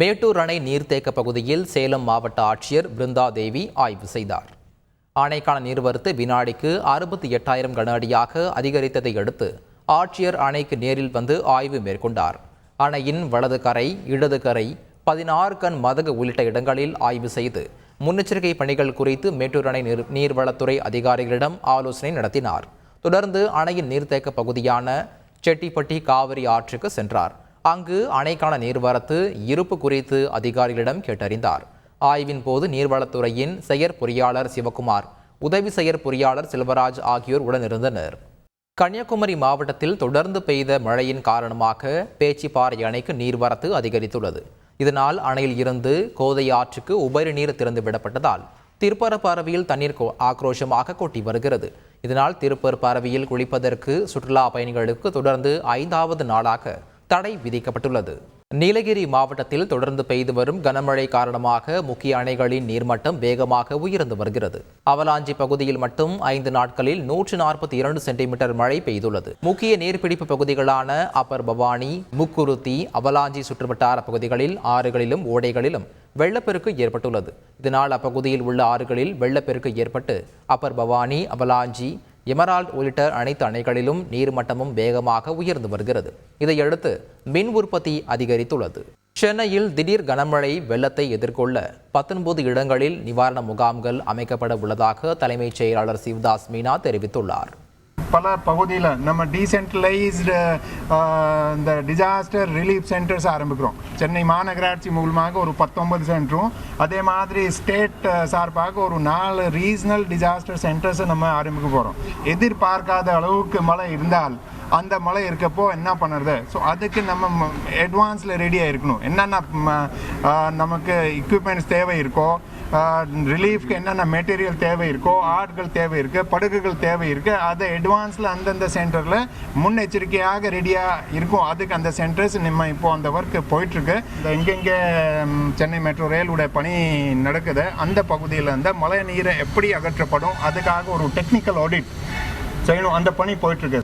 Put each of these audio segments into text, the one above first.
மேட்டூர் அணை நீர்த்தேக்க பகுதியில் சேலம் மாவட்ட ஆட்சியர் பிருந்தா தேவி ஆய்வு செய்தார். அணைக்கான நீர்வரத்து வினாடிக்கு அறுபத்தி எட்டாயிரம் கன அடியாக அதிகரித்ததை அடுத்து ஆட்சியர் அணைக்கு நேரில் வந்து ஆய்வு மேற்கொண்டார். அணையின் வலது கரை இடது கரை பதினாறு கண் மதகு உள்ளிட்ட இடங்களில் ஆய்வு செய்து முன்னெச்சரிக்கை பணிகள் குறித்து மேட்டூர் அணை நீர் நீர்வளத்துறை அதிகாரிகளிடம் ஆலோசனை நடத்தினார். தொடர்ந்து அணையின் நீர்த்தேக்க பகுதியான செட்டிப்பட்டி காவிரி ஆற்றுக்கு சென்றார். அங்கு அணைக்கான நீர்வரத்து இருப்பு குறித்து அதிகாரிகளிடம் கேட்டறிந்தார். ஆய்வின் போது நீர்வளத்துறையின் செயற் பொறியாளர் சிவகுமார் உதவி செயற் பொறியாளர் செல்வராஜ் ஆகியோர் உடனிருந்தனர். கன்னியாகுமரி மாவட்டத்தில் தொடர்ந்து பெய்த மழையின் காரணமாக பேச்சிப்பாறை அணைக்கு நீர்வரத்து அதிகரித்துள்ளது. இதனால் அணையில் இருந்து கோதை ஆற்றுக்கு உபரி நீர் திறந்து விடப்பட்டதால் திருப்பரப்பரவியில் தண்ணீர் ஆக்ரோஷமாக கொட்டி வருகிறது. இதனால் திருப்பரப்பறவையில் குளிப்பதற்கு சுற்றுலா பயணிகளுக்கு தொடர்ந்து ஐந்தாவது நாளாக தடை விதிக்கப்பட்டுள்ளது. நீலகிரி மாவட்டத்தில் தொடர்ந்து பெய்து வரும் கனமழை காரணமாக முக்கிய அணைகளின் நீர்மட்டம் வேகமாக உயர்ந்து வருகிறது. அவலாஞ்சி பகுதியில் மட்டும் ஐந்து நாட்களில் நூற்று நாற்பத்தி இரண்டு சென்டிமீட்டர் மழை பெய்துள்ளது. முக்கிய நீர்பிடிப்பு பகுதிகளான அப்பர் பவானி முக்குருத்தி அவலாஞ்சி சுற்றுவட்டார பகுதிகளில் ஆறுகளிலும் ஓடைகளிலும் வெள்ளப்பெருக்கு ஏற்பட்டுள்ளது. இதனால் அப்பகுதியில் உள்ள ஆறுகளில் வெள்ளப்பெருக்கு ஏற்பட்டு அப்பர் பவானி அவலாஞ்சி எமரால்ட் உள்ளிட்ட அனைத்து அணைகளிலும் நீர்மட்டமும் வேகமாக உயர்ந்து வருகிறது. இதையடுத்து மின் உற்பத்தி அதிகரித்துள்ளது. சென்னையில் திடீர் கனமழை வெள்ளத்தை எதிர்கொள்ள பத்தொன்பது இடங்களில் நிவாரண முகாம்கள் அமைக்கப்பட உள்ளதாக தலைமைச் செயலாளர் சிவ்தாஸ் மீனா தெரிவித்துள்ளார். பல பகுதியில் நம்ம டீசென்ட்ரலைஸ்டு இந்த டிசாஸ்டர் ரிலீஃப் சென்டர்ஸ் ஆரம்பிக்கிறோம். சென்னை மாநகராட்சி மூலமாக ஒரு பத்தொன்பது சென்டரும் அதே மாதிரி ஸ்டேட் சார்பாக ஒரு நாலு ரீஜனல் டிசாஸ்டர் சென்டர்ஸை நம்ம ஆரம்பிக்க போகிறோம் எதிர்பார்க்காத அளவுக்கு மழை இருந்தால் அந்த மழை இருக்கப்போ என்ன பண்ணுறது? ஸோ அதுக்கு நம்ம அட்வான்ஸில் ரெடியாக இருக்கணும். என்னென்ன ம, நமக்கு எக்யூப்மெண்ட்ஸ் தேவை இருக்கோ ரிலீஃப்க்கு என்னென்ன மெட்டீரியல் தேவை இருக்கோ ஆட்கள் தேவை இருக்குது படுகுகள் தேவை இருக்குது அதை அட்வான்ஸில் அந்தந்த சென்டரில் முன்னெச்சரிக்கையாக ரெடியாக இருக்கும். அதுக்கு அந்த சென்டர்ஸ் நம்ம இப்போ அந்த ஒர்க் போயிட்டுருக்கு. இந்த எங்கெங்கே சென்னை மெட்ரோ ரயிலுடைய பணி நடக்குது அந்த பகுதியில் இருந்த மழை நீரை எப்படி அகற்றப்படும் அதுக்காக ஒரு டெக்னிக்கல் ஆடிட் செய்யணும். அந்த பணி போயிட்டுருக்கு.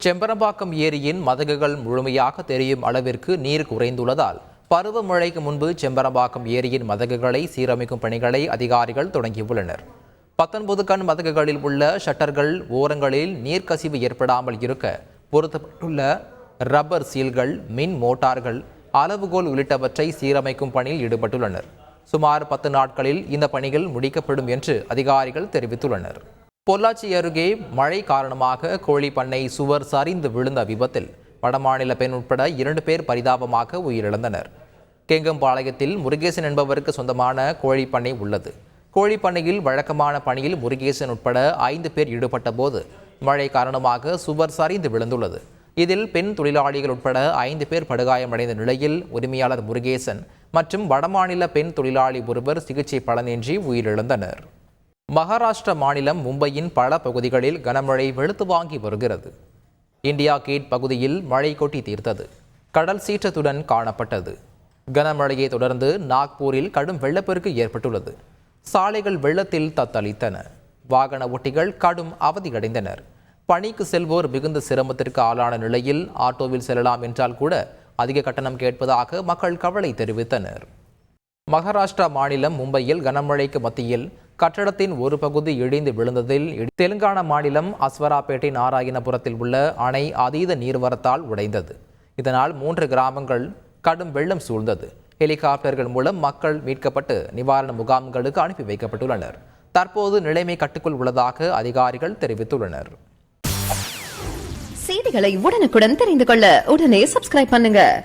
செம்பரம்பாக்கம் ஏரியின் மதகுகள் முழுமையாக தெரியும் அளவிற்கு நீர் குறைந்துள்ளதால் பருவமழைக்கு முன்பு செம்பரம்பாக்கம் ஏரியின் மதகுகளை சீரமைக்கும் பணிகளை அதிகாரிகள் தொடங்கியுள்ளனர். பத்தொன்பது கண் மதகுகளில் உள்ள ஷட்டர்கள் ஓரங்களில் நீர்க்கசிவு ஏற்படாமல் இருக்க பொருத்தப்பட்டுள்ள ரப்பர் சீல்கள் மின் மோட்டார்கள் அளவுகோல் உள்ளிட்டவற்றை சீரமைக்கும் பணியில் ஈடுபட்டுள்ளனர். சுமார் பத்து நாட்களில் இந்த பணிகள் முடிக்கப்படும் என்று அதிகாரிகள் தெரிவித்துள்ளனர். பொள்ளாச்சி அருகே மழை காரணமாக கோழி பண்ணை சுவர் சரிந்து விழுந்த விபத்தில் வடமாநில பெண் உட்பட இரண்டு பேர் பரிதாபமாக உயிரிழந்தனர். கெங்கம்பாளையத்தில் முருகேசன் என்பவருக்கு சொந்தமான கோழிப்பண்ணை உள்ளது. கோழிப்பண்ணையில் வழக்கமான பணியில் முருகேசன் உட்பட ஐந்து பேர் ஈடுபட்ட போது மழை காரணமாக சுவர் சரிந்து விழுந்துள்ளது. இதில் பெண் தொழிலாளிகள் உட்பட ஐந்து பேர் படுகாயமடைந்த நிலையில் உரிமையாளர் முருகேசன் மற்றும் வடமாநில பெண் தொழிலாளி ஒருவர் சிகிச்சை பலனின்றி உயிரிழந்தனர். மகாராஷ்டிர மாநிலம் மும்பையின் பல பகுதிகளில் கனமழை வெளுத்து வாங்கி வருகிறது. இந்தியா கேட் பகுதியில் மழை கொட்டி தீர்த்தது. கடல் சீற்றத்துடன் காணப்பட்டது. கனமழையை தொடர்ந்து நாக்பூரில் கடும் வெள்ளப்பெருக்கு ஏற்பட்டுள்ளது. சாலைகள் வெள்ளத்தில் தத்தளித்தன. வாகன ஓட்டிகள் கடும் அவதியடைந்தனர். பணிக்கு செல்வோர் மிகுந்த சிரமத்திற்கு ஆளான நிலையில் ஆட்டோவில் செல்லலாம் என்றால் கூட அதிக கட்டணம் கேட்பதாக மக்கள் கவலை தெரிவித்தனர். மகாராஷ்டிரா மாநிலம் மும்பையில் கனமழைக்கு மத்தியில் கட்டடத்தின் ஒரு பகுதி இடிந்து விழுந்ததில் இடி- தெலுங்கானா மாநிலம் அஸ்வராபேட்டை நாராயணபுரத்தில் உள்ள அணை அதீத நீர்வரத்தால் உடைந்தது. இதனால் மூன்று கிராமங்கள் கடும் வெள்ளம் சூழ்ந்தது. ஹெலிகாப்டர்கள் மூலம் மக்கள் மீட்கப்பட்டு நிவாரண முகாம்களுக்கு அனுப்பி வைக்கப்பட்டுள்ளனர். தற்போது நிலைமை கட்டுக்குள் உள்ளதாக அதிகாரிகள் தெரிவித்துள்ளனர். செய்திகளை உடனுக்குடன் தெரிந்து கொள்ள உடனே சப்ஸ்கிரைப் பண்ணுங்க.